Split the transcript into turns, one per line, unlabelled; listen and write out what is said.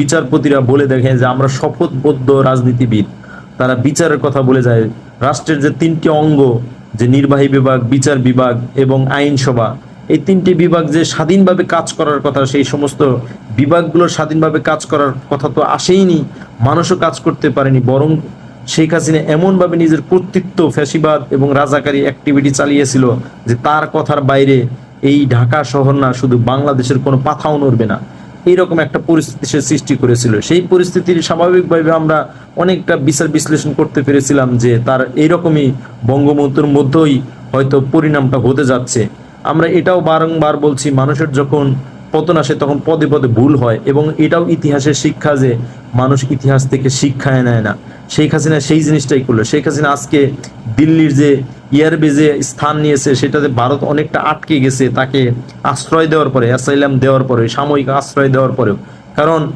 বিচারপতিরা বলে দেখেন যে আমরা শপথবদ্ধ রাজনীতিবিদ। তারা বিচারের কথা বলে যায়। রাষ্ট্রের যে তিনটি অঙ্গ, যে নির্বাহী বিভাগ, বিচার বিভাগ এবং আইনসভা, এই তিনটি বিভাগ যে স্বাধীনভাবে কাজ করার কথা, সেই সমস্ত বিভাগগুলোর স্বাধীনভাবে কাজ করার কথা তো আসেইনি, মানুষও কাজ করতে পারেনি, বরং শেখ হাসিনা এমনভাবে নিজের কর্তৃত্ব, ফ্যাসিবাদ এবং রাজাকারী অ্যাক্টিভিটি চালিয়েছিল যে তার কথার বাইরে এই ঢাকা শহর না, শুধু বাংলাদেশের কোনো পাথাও নড়বে না। এইরকম একটা পরিস্থিতি সে সৃষ্টি করেছিল। সেই পরিস্থিতির স্বাভাবিকভাবে আমরা অনেকটা বিচার বিশ্লেষণ করতে পেরেছিলাম যে তার এইরকমই বঙ্গবন্ধুর মধ্যেই হয়তো পরিণামটা হতে যাচ্ছে। আমরা এটাও বারংবার বলছি, মানুষের যখন পতন আসে তখন পদে পদে ভুল হয় এবং এটাও ইতিহাসের শিক্ষা যে মানুষ ইতিহাস থেকে শিক্ষায় নেয় না। শেখ হাসিনা সেই জিনিসটাই করল। শেখ হাসিনা আজকে দিল্লির যে এয়ারবেজে স্থান নিয়েছে, সেটাতে ভারত অনেকটা আটকে গেছে, তাকে আশ্রয় দেওয়ার পরে অ্যাসাইলাম দেওয়ার পরে, সাময়িক আশ্রয় দেওয়ার পরেও। কারণ